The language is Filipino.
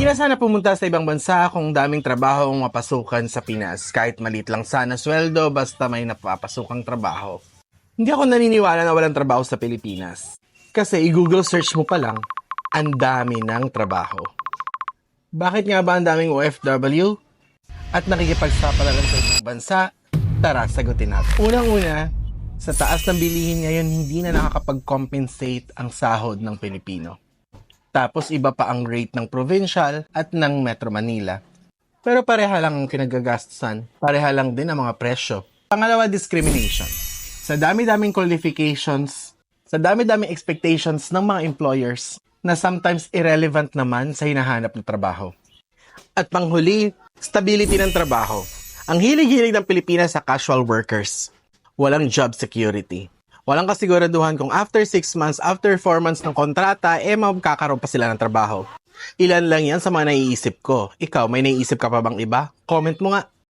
Hindi na sana pumunta sa ibang bansa kung daming trabaho ang mapasukan sa Pinas. Kahit malit lang sana sweldo, basta may napapasukang trabaho. Hindi ako naniniwala na walang trabaho sa Pilipinas. Kasi i-google search mo pa lang, ang dami ng trabaho. Bakit nga ba ang daming OFW? At nakikipagsapalaran sa ibang bansa? Tara, sagutin natin. Unang-una, sa taas ng bilihin ngayon, hindi na nakakapag-compensate ang sahod ng Pilipino. Tapos iba pa ang rate ng provincial at ng Metro Manila. Pero pareha lang ang kinagagastusan, pareha lang din ang mga presyo. Pangalawa, discrimination. Sa dami-daming qualifications, sa dami-daming expectations ng mga employers na sometimes irrelevant naman sa hinahanap na trabaho. At panghuli, stability ng trabaho. Ang hilig-hilig ng Pilipinas sa casual workers. Walang job security. Walang kasiguraduhan kung after 6 months, after 4 months ng kontrata, eh magkakaroon pa sila ng trabaho. Ilan lang yan sa mga naiisip ko. Ikaw, may naiisip ka pa bang iba? Comment mo nga.